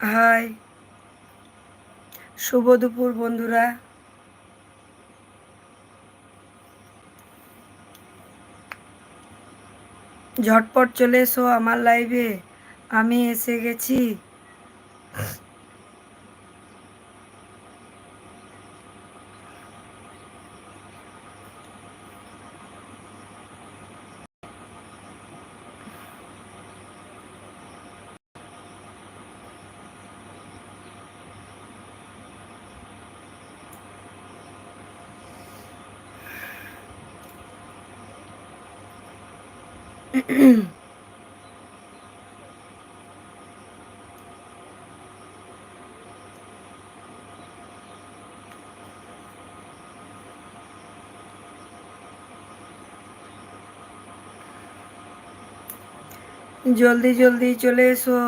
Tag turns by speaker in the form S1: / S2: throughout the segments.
S1: High. শুভ দুপুর বন্ধুরা। ঝটপট চলে এসো আমার লাইভে আমি এসে গেছি। জলদি জলদি চলে এসো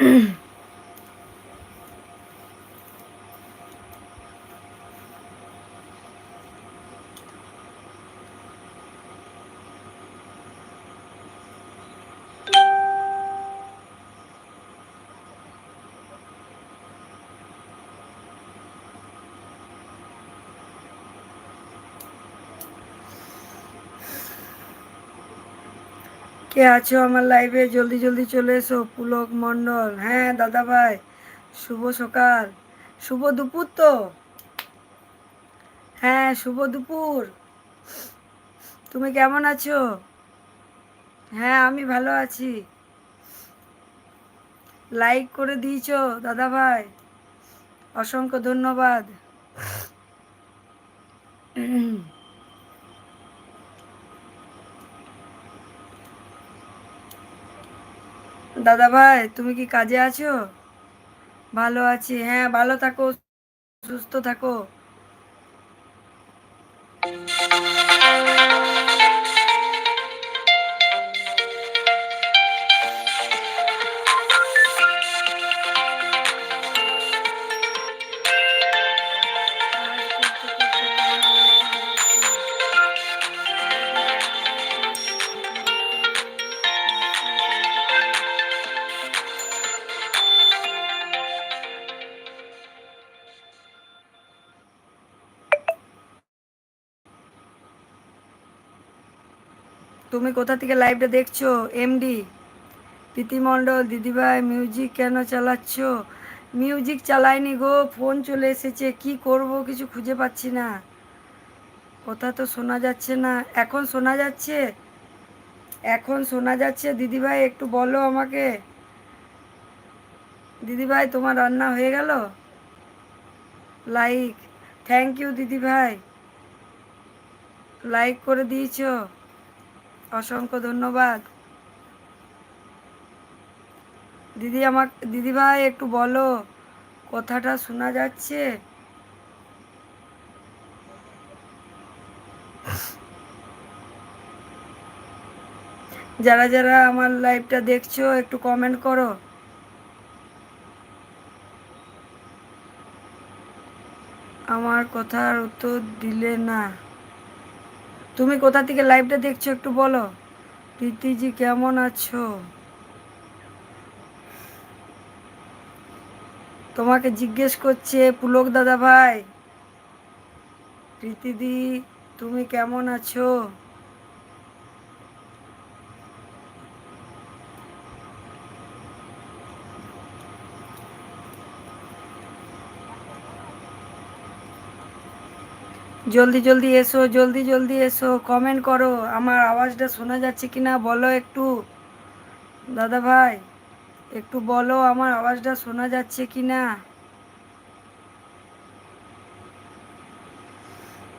S1: mm কে আছো আমার লাইভে জলদি জলদি চলে এসো, পুলক মণ্ডল। হ্যাঁ দাদা ভাই, শুভ সকাল। শুভ দুপুর তো? হ্যাঁ শুভ দুপুর। তুমি কেমন আছো? হ্যাঁ আমি ভালো আছি। লাইক করে দিয়েছ, দাদা ভাই। অসংখ্য ধন্যবাদ। দাদা ভাই তুমি কি কাজে আছো? ভালো আছি হ্যাঁ ভালো থাকো সুস্থ থাকো। তুমি কোথা থেকে লাইভটা দেখছ? এমডি প্রীতিমণ্ডল দিদিভাই মিউজিক কেন চালাচ্ছ? মিউজিক চালাইনি গো ফোন চলে এসেছে, কি করব কিছু খুঁজে পাচ্ছি না। কথা তো শোনা যাচ্ছে না, এখন শোনা যাচ্ছে? এখন শোনা যাচ্ছে, দিদিভাই একটু বলো আমাকে। দিদিভাই, তোমার রান্না হয়ে গেল? লাইক থ্যাংক ইউ দিদিভাই। লাইক করে দিয়েছ। অসংখ্য ধন্যবাদ। দিদি আমাক দিদিভাই একটু বলো, কথাটা শোনা যাচ্ছে? যারা যারা আমার লাইভটা দেখছ, একটু কমেন্ট করো। আমার কথার উত্তর দিলে না। তুমি কোথা থেকে লাইভটা দেখছ একটু বলো? প্রীতিজি, কেমন আছো? তোমাকে জিজ্ঞেস করছে, পুলক দাদা ভাই। প্রীতিদি, তুমি কেমন আছো? জলদি জলদি এসো, জলদি জলদি এসো কমেন্ট করো, আমার আওয়াজটা শোনা যাচ্ছে কি না বলো একটু। দাদা ভাই, একটু বলো আমার আওয়াজটা শোনা যাচ্ছে কি না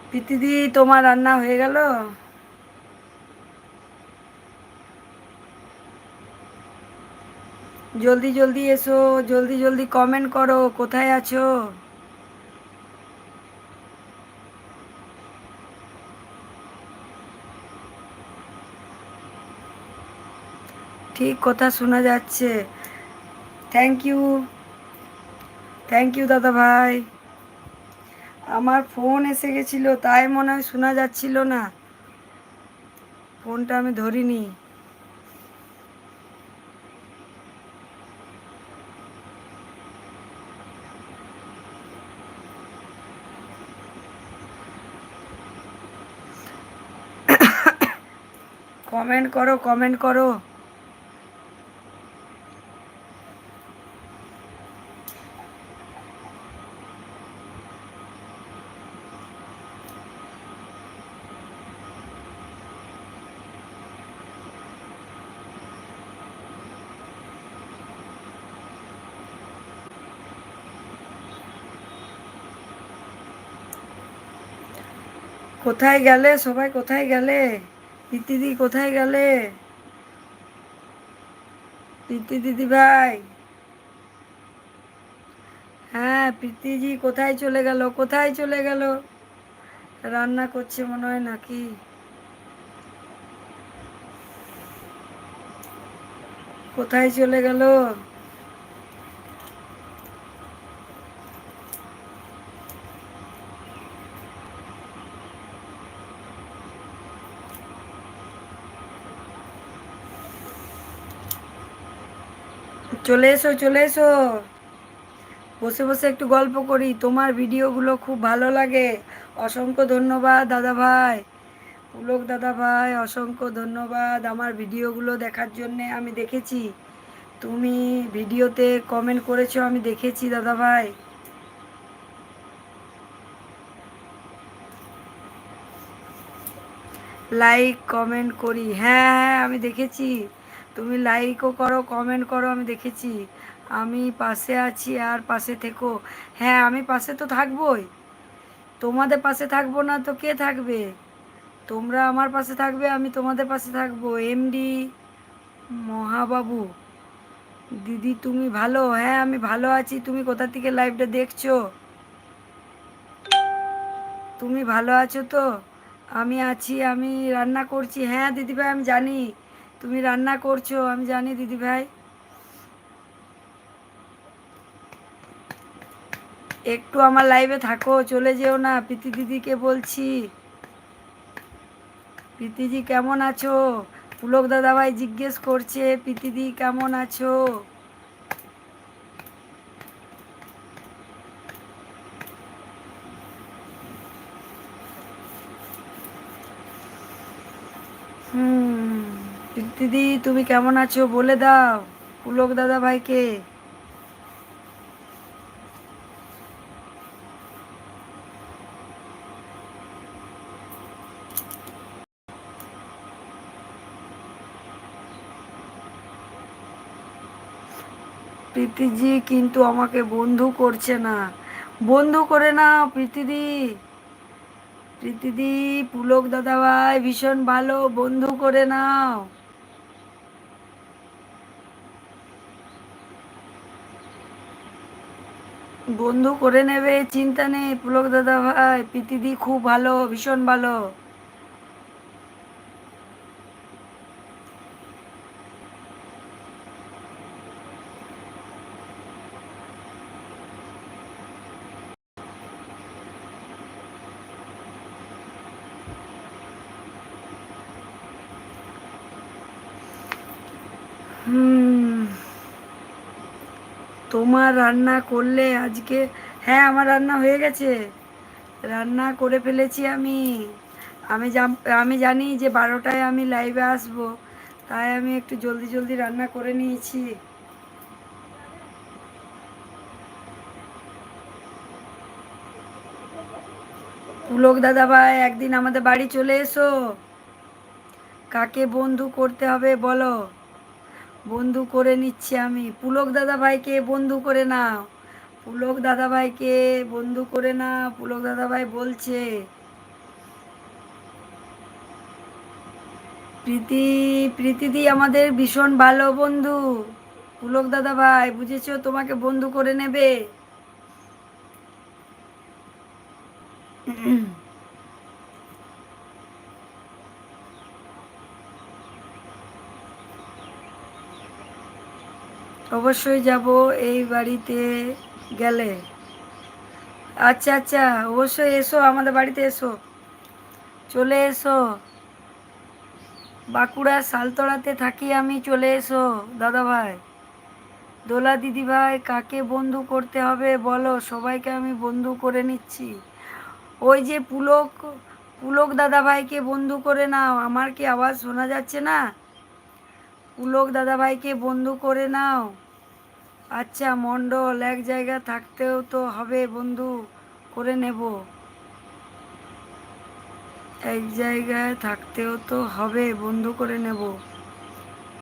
S1: প্রীতিদি তোমার রান্না হয়ে গেল? জলদি জলদি এসো, জলদি জলদি কমেন্ট করো, কোথায় আছো? ঠিক কথা শোনা যাচ্ছে। থ্যাংক ইউ থ্যাংক ইউ দাদা ভাই। আমার ফোন এসে গেছিল, তাই মনে হয় শোনা যাচ্ছিল না। ফোনটা আমি ধরিনি। কমেন্ট করো কমেন্ট করো। কোথায় গেলে? সবাই কোথায় গেলে? প্রীতিদি কোথায় গেলে? প্রীতি দিদি ভাই। হ্যাঁ প্রীতিজি কোথায় চলে গেল? কোথায় চলে গেল? রান্না করছে মনে হয় নাকি? কোথায় চলে গেল? চলে এসো চলে এসো। বসে বসে একটু গল্প করি। তোমার ভিডিওগুলো খুব ভালো লাগে। অসংখ্য ধন্যবাদ, দাদা ভাই। পুলক দাদা ভাই, অসংখ্য ধন্যবাদ আমার ভিডিওগুলো দেখার জন্যে আমি দেখেছি। তুমি ভিডিওতে কমেন্ট করেছ, আমি দেখেছি, দাদা ভাই। লাইক কমেন্ট করি। হ্যাঁ হ্যাঁ আমি দেখেছি। তুমি লাইকও করো কমেন্ট করো, আমি দেখেছি। আমি পাশে আছি আর পাশে থেকো। হ্যাঁ আমি পাশে তো থাকবোই। তোমাদের পাশে থাকব না তো কে থাকবে? তোমরা আমার পাশে থাকবে, আমি তোমাদের পাশে থাকব। এমডি মহাবাবু, দিদি তুমি ভালো? হ্যাঁ আমি ভালো আছি। তুমি কোথা থেকে লাইভটা দেখছ? তুমি ভালো আছো তো? আমি আছি, আমি রান্না করছি। হ্যাঁ দিদিভাই, আমি জানি। তুমি রান্না করছ, আমি জানি দিদি ভাই। একটু আমার লাইভে থাকো, চলে যেও না, প্রীতি দিদিকে বলছি। প্রীতিজি কেমন আছো? পুলক দাদা ভাই জিজ্ঞেস করছে প্রীতিদি কেমন আছো হুম প্রীতিদি তুমি কেমন আছো? বলে দাও, পুলক দাদা ভাইকে। প্রীতিজি কিন্তু আমাকে বন্ধু করছে না। বন্ধু করে না প্রীতিদি। প্রীতিদি, পুলক দাদাভাই ভীষণ ভালো, বন্ধু করে নাও। বন্ধু করে নেবে চিন্তা নেই। পুলক দাদা ভাই প্রীতিদি খুব ভালো ভীষণ ভালো। হুম। তোমার রান্না করলে আজকে হ্যাঁ আমার রান্না হয়ে গেছে। রান্না করে ফেলেছি আমি। আমি আমি জানি যে বারোটায় আমি লাইভে আসব, তাই আমি একটু জলদি জলদি রান্না করে নিয়েছি। পুলক দাদা ভাই, একদিন আমাদের বাড়ি চলে এসো। কাকে বন্ধু করতে হবে বলো। বন্ধু করে নিচ্ছি আমি। পুলক দাদা ভাইকে বন্ধু করে নাও। পুলক দাদা ভাইকে বন্ধু করে না পুলক দাদা ভাই বলছে, প্রীতি প্রীতিদি আমাদের ভীষণ ভালো বন্ধু। পুলক দাদা ভাই বুঝেছ? তোমাকে বন্ধু করে নেবে। অবশ্যই যাব এই বাড়িতে গেলে। আচ্ছা আচ্ছা অবশ্যই এসো, আমাদের বাড়িতে এসো। চলে এসো। বাঁকুড়া সালতলাতে থাকি আমি, চলে এসো দাদা ভাই দোলা দিদি ভাই কাকে বন্ধু করতে হবে বলো, সবাইকে আমি বন্ধু করে নিচ্ছি। ওই যে পুলক পুলক দাদা ভাইকে বন্ধু করে নাও, আমার কি আওয়াজ শোনা যাচ্ছে না? পুলক দাদা ভাইকে বন্ধু করে নাও। আচ্ছা মণ্ডল, এক জায়গা থাকতেও তো হবে বন্ধু, করে নেব। এক জায়গায় থাকতেও তো হবে বন্ধু, করে নেব।